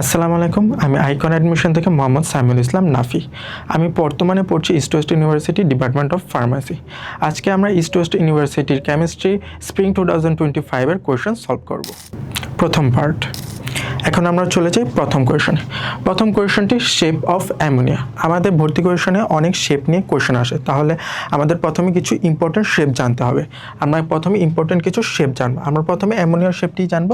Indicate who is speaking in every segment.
Speaker 1: আসসালামু আলাইকুম, আমি আইকন অ্যাডমিশন থেকে মোহাম্মদ সাইমুল ইসলাম নাফি। আমি বর্তমানে পড়ছি East West University department of pharmacy আজকে আমরা ইস্ট ওয়েস্ট ইউনিভার্সিটির chemistry spring two thousand twenty ফাইভের কোয়েশন সলভ করব। প্রথম পার্ট এখন আমরা চলে যাই প্রথম কোয়েশনে প্রথম কোয়েশনটি শেপ অফ অ্যামোনিয়া আমাদের ভর্তি কোয়েশনে অনেক শেপ নিয়ে কোয়েশন আসে। তাহলে আমাদের প্রথমে কিছু ইম্পর্টেন্ট শেপ জানতে হবে। আমরা প্রথমে ইম্পর্টেন্ট কিছু শেপ জানব। আমরা প্রথমে অ্যামোনিয়ার শেপটি জানব।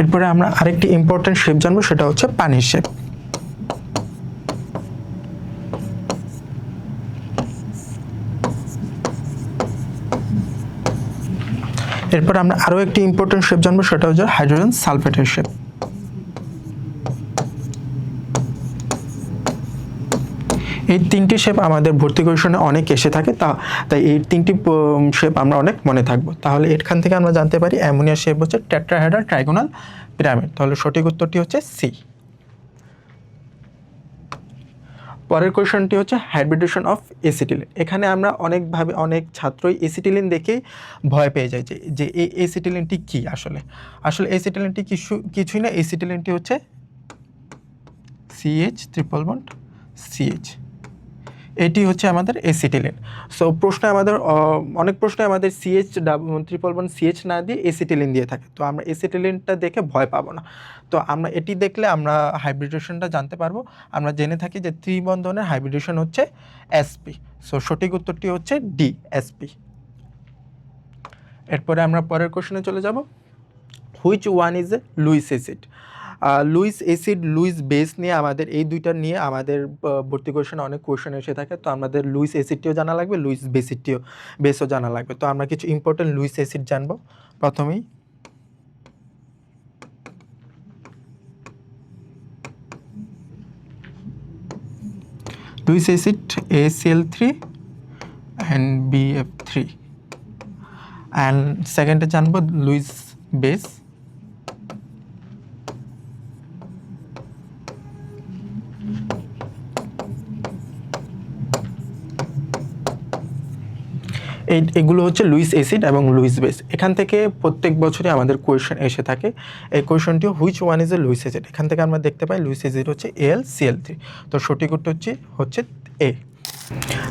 Speaker 1: এরপরে আমরা আরেকটি ইম্পর্টেন্ট শেপ জানব, সেটা হচ্ছে পানির শেপ এরপর আমরা আরও একটি ইম্পর্টেন্ট শেপ জানব, সেটা হচ্ছে হাইড্রোজেন সালফেটের শেপ এই তিনটি শেপ আমাদের ভর্তি কোয়েশনে অনেক এসে থাকে, তা, তাই এই তিনটি শেপ আমরা অনেক মনে থাকব। তাহলে এখান থেকে আমরা জানতে পারি, অ্যামোনিয়া শেপ হচ্ছে টেট্রাহেড্রাল ট্রাইগোনাল পিরামিড তাহলে সঠিক উত্তরটি হচ্ছে সি পরের কোয়েশনটি হচ্ছে হাইব্রিডেশন অফ এসিটিলিন এখানে আমরা অনেকভাবে, অনেক ছাত্রই এসিটিলিন দেখেই ভয় পেয়ে যায় যে এই এসিটিলিনটি কী আসলে? আসলে এসিটিলিনটি কিছু, কিছুই না এসিটিলিনটি হচ্ছে সিএইচ ট্রিপল বন্ড সিএইচ এটি হচ্ছে আমাদের এসিটিলিন সো প্রশ্নে আমাদের অনেক প্রশ্নে আমাদের সিএইচ ট্রিপল ওয়ান সিএইচ না দিয়ে এসিটিলিন দিয়ে থাকে। তো আমরা এসিটিলিনটা দেখে ভয় পাবো না। তো আমরা এটি দেখলে আমরা হাইব্রিডেশনটা জানতে পারব। আমরা জেনে থাকি যে ত্রিবন্ধনের হাইব্রিডেশন হচ্ছে এসপি সো সঠিক উত্তরটি হচ্ছে ডি এসপি এরপরে আমরা পরের কোশ্চেনে চলে যাব। Which one is a Lewis acid Lewis acid, Lewis base নিয়ে আমাদের, এই দুইটা নিয়ে আমাদের ভর্তি কোয়েশনে অনেক কোয়েশন এসে থাকে। তো আমাদের লুইস এসিডটিও জানা লাগবে, লুইস বেসিডটিও, বেসও জানা লাগবে। তো আমরা কিছু ইম্পর্টেন্ট লুইস এসিড জানব প্রথমেই। Lewis acid acid ACL three and BF three and সেকেন্ডে জানব লুইস বেস। এই, এগুলো হচ্ছে লুইস অ্যাসিড এবং লুইস বেস। এখান থেকে প্রত্যেক বছরই আমাদের কোয়েশন এসে থাকে। এই কোয়েশনটিও which one is a Lewis acid? এখান থেকে আমরা দেখতে পাই লুইস অ্যাসিড হচ্ছে এল সিএল থ্রি তো সঠিক উত্তর হচ্ছে হচ্ছে এ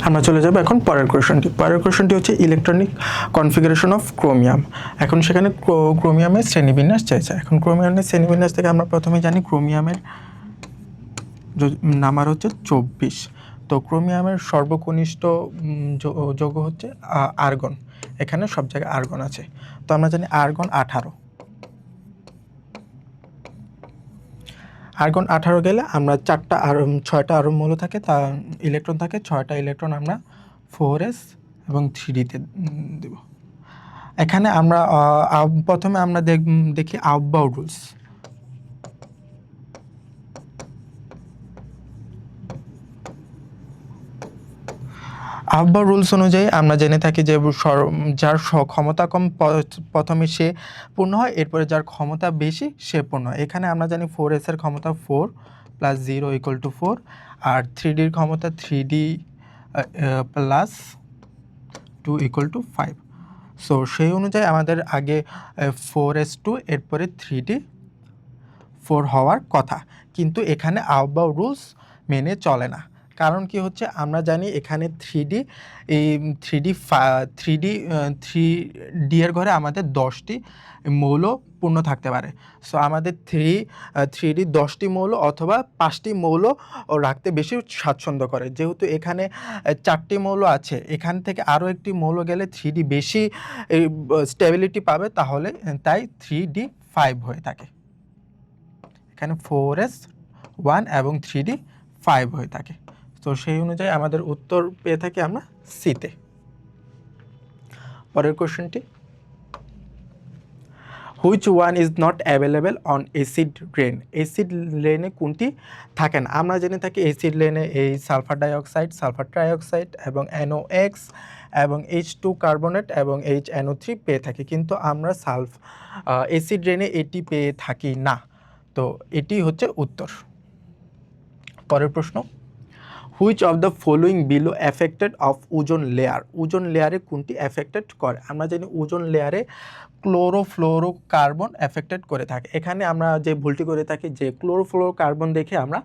Speaker 1: আমরা চলে যাব এখন পরের কোয়েশনটি। পরের কোয়েশনটি হচ্ছে ইলেকট্রনিক কনফিগারেশন অফ ক্রোমিয়াম এখন সেখানে ক্রো- ক্রোমিয়ামের শ্রেণীবিন্যাস চাইছে। এখন ক্রোমিয়ামের শ্রেণীবিন্যাস থেকে আমরা প্রথমে জানি ক্রোমিয়ামের নাম্বার হচ্ছে চব্বিশ। তো ক্রোমিয়ামের সর্বকনিষ্ঠ যৌগ হচ্ছে আর্গন। এখানে সব জায়গায় আর্গন আছে। তো আমরা জানি আর্গন আঠারো। আর্গন আঠারো গেলে আমরা চারটা আর ছয়টা আরও মৌল থাকে, তা, ইলেকট্রন থাকে, ছয়টা ইলেকট্রন আমরা ফোর এস এবং থ্রি ডিতে দেব। এখানে আমরা প্রথমে আমরা দেখ দেখি আউটবাউ রুলস। আহ্বা রুলস অনুযায়ী আমরা জেনে থাকি যে যার ক্ষমতা কম প্রথমে সে পূর্ণ হয়, এরপরে যার ক্ষমতা বেশি, সে পূর্ণ হয়। এখানে আমরা জানি ফোর এস এর ক্ষমতা four plus zero equal to four R three ডির ক্ষমতা three D plus two equal to five so সেই অনুযায়ী আমাদের আগে ফোর এস টু এরপরে থ্রি ডি ফোর হওয়ার কথা। কিন্তু এখানে আউটবাউ রুলস মেনে চলে না। কারণ কি হচ্ছে? আমরা জানি এখানে থ্রি ডি এই three D three D three D এর ঘরে আমাদের দশটি মৌল পূর্ণ থাকতে পারে। সো আমাদের থ্রি থ্রি ডি দশটি মৌল অথবা পাঁচটি মৌল রাখতে বেশি স্বাচ্ছন্দ্য করে। যেহেতু এখানে চারটি মৌল আছে, এখান থেকে আরও একটি মৌল গেলে থ্রি ডি বেশি স্টেবিলিটি পাবে, তাহলে তাই থ্রি ডি ফাইভ হয়ে থাকে। এখানে ফোর এস ওয়ান এবং থ্রি ডি ফাইভ হয়ে থাকে। তো সেই অনুযায়ী আমাদের উত্তর পেয়ে থাকি আমরা সিতে পরের কোশ্চেনটি। Which one is not available on acid rain acid লেনে কোনটি থাকে না? আমরা জেনে থাকি এসিড লেনে এই সালফার ডাইঅক্সাইড সালফার ট্রাইঅক্সাইড এবং এনও এক্স এবং এইচ টু কার্বনেট এবং এইচ এনও থ্রি পেয়ে থাকি। কিন্তু আমরা সালফ এসিড রেনে এটি পেয়ে থাকি না। তো এটি হচ্ছে উত্তর। পরের প্রশ্ন। Which of the following below affected of ozone layer ozone লেয়ারে কোনটি অ্যাফেক্টেড করে? আমরা জানি ওজন লেয়ারে ক্লোরোফ্লোরো কার্বন অ্যাফেক্টেড করে থাকে। এখানে আমরা যে ভুলটি করে থাকি যে ক্লোরোফ্লোরো কার্বন দেখে আমরা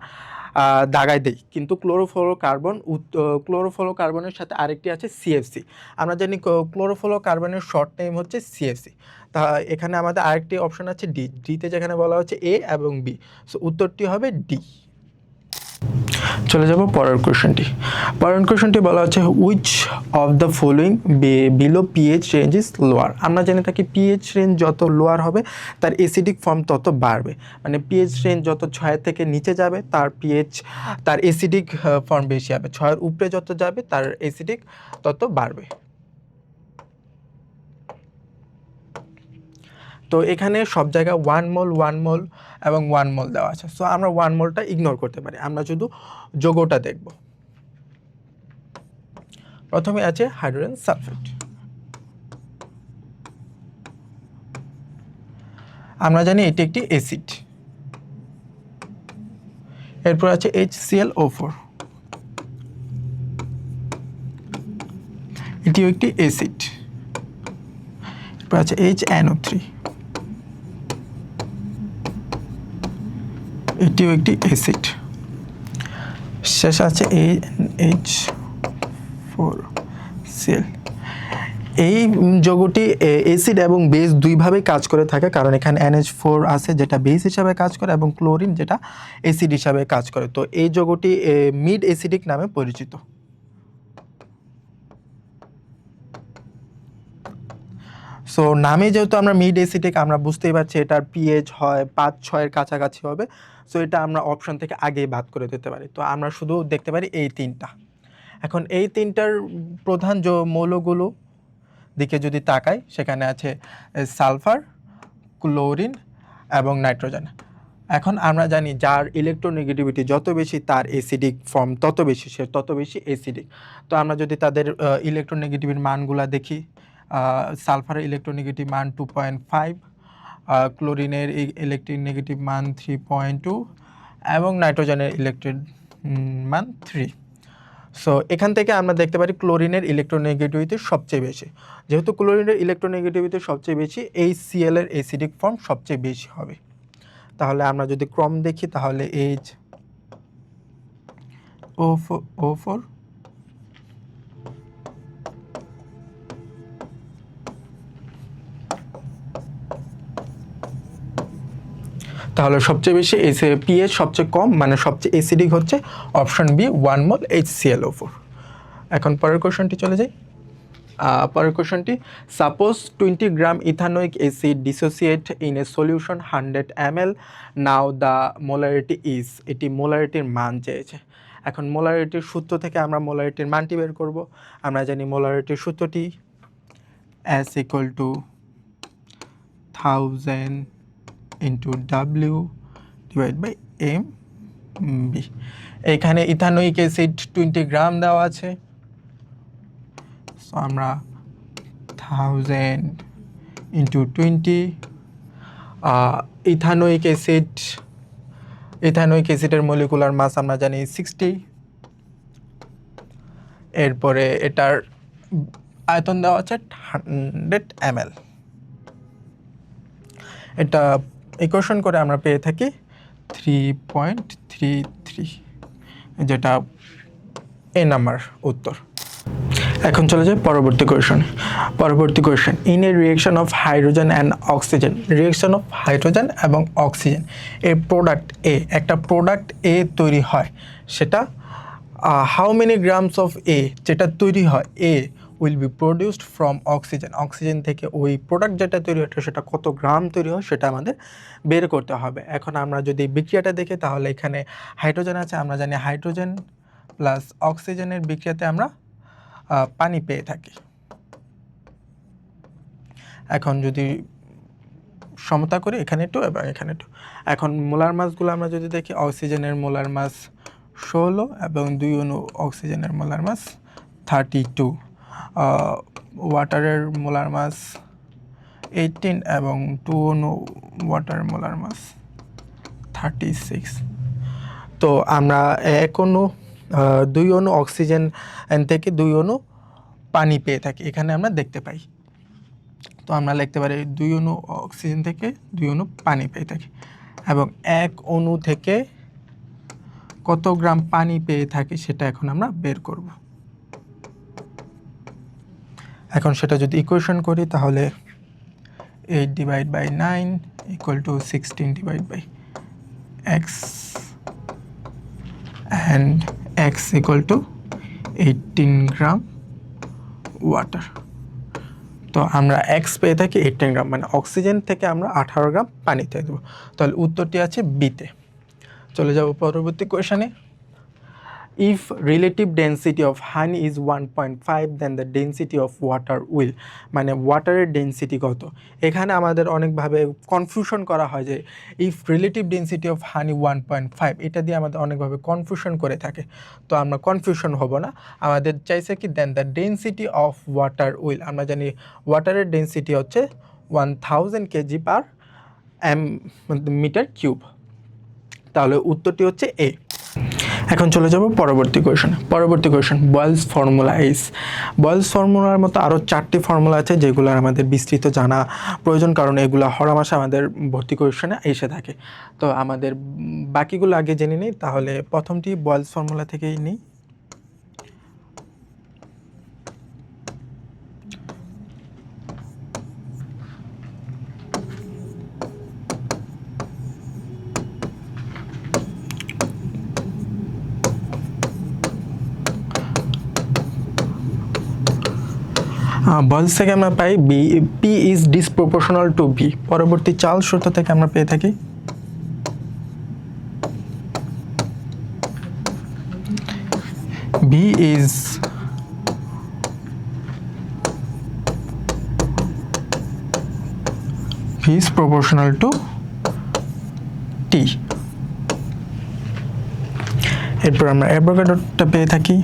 Speaker 1: দাগায় দিই। কিন্তু ক্লোরোফ্লোরো কার্বন ক্লোরোফ্লোরো কার্বনের সাথে আরেকটি আছে সিএফসি আমরা জানি ক্লোরোফ্লোরো কার্বনের শর্ট নেম হচ্ছে সিএফসি তা এখানে আমাদের আরেকটি অপশন আছে ডি ডিতে যেখানে বলা হচ্ছে এ এবং বি সো উত্তরটি হবে ডি চলে যাব পরের কোয়েশ্চেনটি পরের কোয়েশ্চেনটি বলা হচ্ছে which of the following below pH range is lower আমরা জেনে থাকি পিএইচ রেঞ্জ যত লোয়ার হবে, তার এসিডিক ফর্ম তত বাড়বে। মানে পিএইচ রেঞ্জ যত ছয়ের থেকে নিচে যাবে, তার পিএইচ তার এসিডিক ফর্ম বেশি হবে। ছয়ের উপরে যত যাবে, তার এসিডিক তত বাড়বে। তো এখানে সব জায়গায় ওয়ান মোল ওয়ান মোল এবং ওয়ান মোল দেওয়া আছে। সো আমরা ওয়ান মোলটা ইগনোর করতে পারি। আমরা শুধু যোগটা দেখব। প্রথমে আছে হাইড্রোজেন সালফেট আমরা জানি এটি একটি অ্যাসিড এরপর আছে এইচ ও ফোর এটিও একটি অ্যাসিড এরপর আছে এইচ এনও থ্রি এটিও একটি অ্যাসিড শেষ আছে এইচ ফোর সেল এই যোগটি অ্যাসিড এবং বেস দুইভাবে কাজ করে থাকে, কারণ এখানে এনএইচ ফোর আছে, যেটা বেস হিসাবে কাজ করে, এবং ক্লোরিন যেটা অ্যাসিড হিসাবে কাজ করে। তো এই যোগটি মিড অ্যাসিডিক নামে পরিচিত। সো নামে যেহেতু আমরা মিড অ্যাসিডিক আমরা বুঝতেই পারছি এটার পিএইচ হয় পাঁচ, ছয়ের কাছাকাছি হবে সো এটা আমরা অপশন থেকে আগেই বাদ করে দিতে পারি। তো আমরা শুধু দেখতে পারি এই তিনটা। এখন এই তিনটার প্রধান যে মৌলগুলো দিকে যদি তাকাই, সেখানে আছে সালফার, ক্লোরিন এবং নাইট্রোজেন। এখন আমরা জানি যার ইলেকট্রোনেগেটিভিটি যত বেশি, তার এসিডিক ফর্ম তত বেশি, সে তত বেশি এসিডিক তো আমরা যদি তাদের ইলেকট্রোনেগেটিভির মানগুলা দেখি সালফারের ইলেকট্রোনেগেটিভ মান টু পয়েন্ট ফাইভ ক্লোরিনের ইলেকট্রিক নেগেটিভ মান থ্রি পয়েন্ট টু এবং নাইট্রোজেনের ইলেকট্রিক মান থ্রি সো এখান থেকে আমরা দেখতে পারি ক্লোরিনের ইলেকট্রোনেগেটিভিটি সবচেয়ে বেশি। যেহেতু ক্লোরিনের ইলেকট্রোনেগেটিভিটি সবচেয়ে বেশি, এই সিএল এর এসিডিক ফর্ম সবচেয়ে বেশি হবে। তাহলে আমরা যদি ক্রম দেখি, তাহলে H O four O four তাহলে সবচেয়ে বেশি এসে পিএইচ সবচেয়ে কম মানে সবচেয়ে এসিডিক হচ্ছে option B one mole H ClO four এখন পরের কোশ্চেনটি চলে যাই। পরের কোশ্চেনটি suppose twenty gram ethanoic acid dissociate in a solution hundred M L now the molarity is এটি মোলারিটির মান চেয়েছে। এখন মোলারিটির সূত্র থেকে আমরা মোলারিটির মানটি বের করব। আমরা জানি মোলারিটির সূত্রটি as equal to thousand into W divide by M B এখানে ইথানোইক অ্যাসিড টোয়েন্টি গ্রাম দেওয়া আছে। সো আমরা thousand into twenty ethanoic acid ethanoic অ্যাসিডের মলিকুলার মাস আমরা জানি সিক্সটি এরপরে এটার আয়তন দেওয়া আছে হান্ড্রেড এম এটা ইকুয়েশন করে আমরা পেয়ে থাকি থ্রি পয়েন্ট থ্রি থ্রি যেটা এ নাম্বার উত্তর। এখন চলে যায় পরবর্তী কোয়েশন পরবর্তী question in a reaction of hydrogen and oxygen reaction of hydrogen এবং অক্সিজেন এর প্রোডাক্ট এ একটা প্রোডাক্ট এ তৈরি হয়, সেটা how many grams of A যেটা তৈরি হয় A will be produced from oxygen oxygen থেকে ওই প্রোডাক্ট যেটা তৈরি হয় সেটা কত গ্রাম তৈরি হয়, সেটা আমাদের বের করতে হবে। এখন আমরা যদি বিক্রিয়াটা দেখি, তাহলে এখানে হাইড্রোজেন আছে, আমরা জানি হাইড্রোজেন প্লাস অক্সিজেনের বিক্রিয়াতে আমরা পানি পেয়ে থাকি। এখন যদি সমতা করে, এখানে টু এবং এখানে টু এখন মোলার মাছগুলো আমরা যদি দেখি অক্সিজেনের মোলার মাছ ষোলো এবং দুই অনু অক্সিজেনের মোলার মাছ থার্টি টু ওয়াটারের মোলার মাস এইটিন এবং টু অণু water molar mass thirty six তো আমরা এক আহ, দুই অণু অক্সিজেন থেকে দুই অণু পানি পেয়ে থাকি এখানে আমরা দেখতে পাই। তো আমরা লিখতে পারি দুই অণু অক্সিজেন থেকে দুই অণু পানি পেয়ে থাকি এবং এক অণু থেকে কত গ্রাম পানি পেয়ে থাকি সেটা এখন আমরা বের করব। এখন সেটা যদি ইকুয়েশন করি, তাহলে eight divide by nine equal to sixteen divide by x and x equal to eighteen gram water তো আমরা এক্স পেয়ে থাকি এইটিন গ্রাম মানে অক্সিজেন থেকে আমরা আঠারো গ্রাম পানিতে দেবো। তাহলে উত্তরটি আছে বিতে চলে যাব পরবর্তী কোয়েশনে density of honey is one point five then the density of water will মানে ওয়াটারের ডেন্সিটি কত? এখানে আমাদের অনেকভাবে কনফিউশন করা হয় যে if relative density of honey one point five এটা দিয়ে আমাদের অনেকভাবে কনফিউশন করে থাকে। তো আমরা কনফিউশন হব না। আমাদের চাইছে কি then the density of water will আমরা জানি ওয়াটারের ডেন্সিটি হচ্ছে one thousand KG per M meter cube তাহলে উত্তরটি হচ্ছে এ এখন চলে যাব পরবর্তী কোয়েশন পরবর্তী কোয়েশন বয়েলস ফর্মুলা ইস বয়েলস ফর্মুলার মতো আরও চারটি ফর্মুলা আছে যেগুলো আমাদের বিস্তৃত জানা প্রয়োজন, কারণ এগুলো হরা মাসে আমাদের ভর্তি কোয়েশনে এসে থাকে। তো আমাদের বাকিগুলো আগে জেনে নিই, তাহলে প্রথমটি বয়েলস ফর্মুলা থেকেই নিই। বলস থেকে আমরা পাই B P is disproportional to B পরবর্তী চাল সূত্র থেকে আমরা পেয়ে থাকি। B is is proportional to T এরপর আমরা অ্যাভোগাড্রোটা পেয়ে থাকি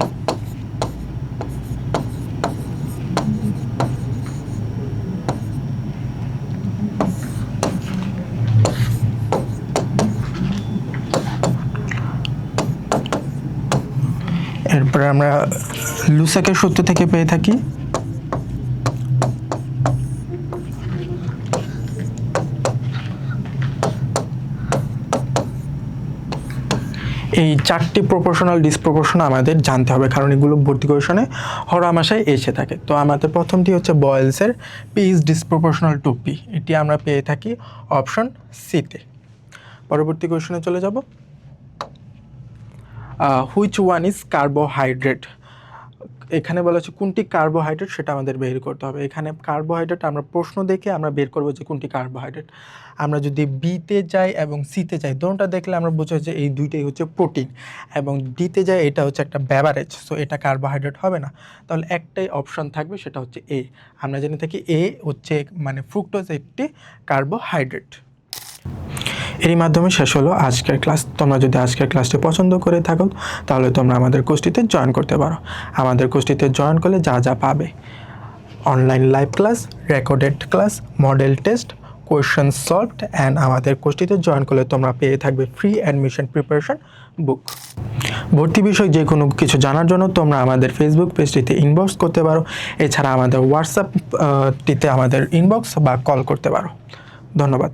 Speaker 1: এরপর আমরা লুসাকের সূত্র থেকে পেয়ে থাকি? এই চারটি প্রপোর্শনাল ডিসপ্রপোর্শন আমাদের জানতে হবে, কারণ এগুলো ভর্তি কোয়েশনে হরামাশায় এসে থাকে। তো আমাদের প্রথমটি হচ্ছে বয়েলসের P is disproportional to P এটি আমরা পেয়ে থাকি অপশন সিতে পরবর্তী কোয়েশনে চলে যাব। হুইচ ওয়ান ইজ কার্বোহাইড্রেট এখানে বলা হচ্ছে কোনটি কার্বোহাইড্রেট সেটা আমাদের বের করতে হবে। এখানে কার্বোহাইড্রেট আমরা প্রশ্ন দেখে আমরা বের করব যে কোনটি কার্বোহাইড্রেট আমরা যদি বিতে যাই এবং সিতে যাই দোনটা দেখলে আমরা বুঝতে যে এই দুইটাই হচ্ছে প্রোটিন এবং ডিতে যাই এটা হচ্ছে একটা ব্যাভারেজ সো এটা কার্বোহাইড্রেট হবে না। তাহলে একটাই অপশন থাকবে সেটা হচ্ছে এ আমরা জেনে থাকি এ হচ্ছে মানে ফ্রুক্টোজ একটি কার্বোহাইড্রেট এরই মাধ্যমে শেষ হলো আজকের ক্লাস। তোমরা যদি আজকের ক্লাসটি পছন্দ করে থাকো, তাহলে তোমরা আমাদের কোর্সটিতে জয়েন করতে পারো। আমাদের কোর্সটিতে জয়েন করলে যা যা পাবে। Online live class, recorded class, model test, question solved and আমাদের কোর্সটিতে জয়েন করলে তোমরা পেয়ে থাকবে ফ্রি অ্যাডমিশন প্রিপারেশন বুক ভর্তি বিষয় যে কোনো কিছু জানার জন্য তোমরা আমাদের ফেসবুক পেজটিতে ইনবক্স করতে পারো। এছাড়া আমাদের হোয়াটসঅ্যাপ টিতে আমাদের ইনবক্স বা কল করতে পারো। ধন্যবাদ।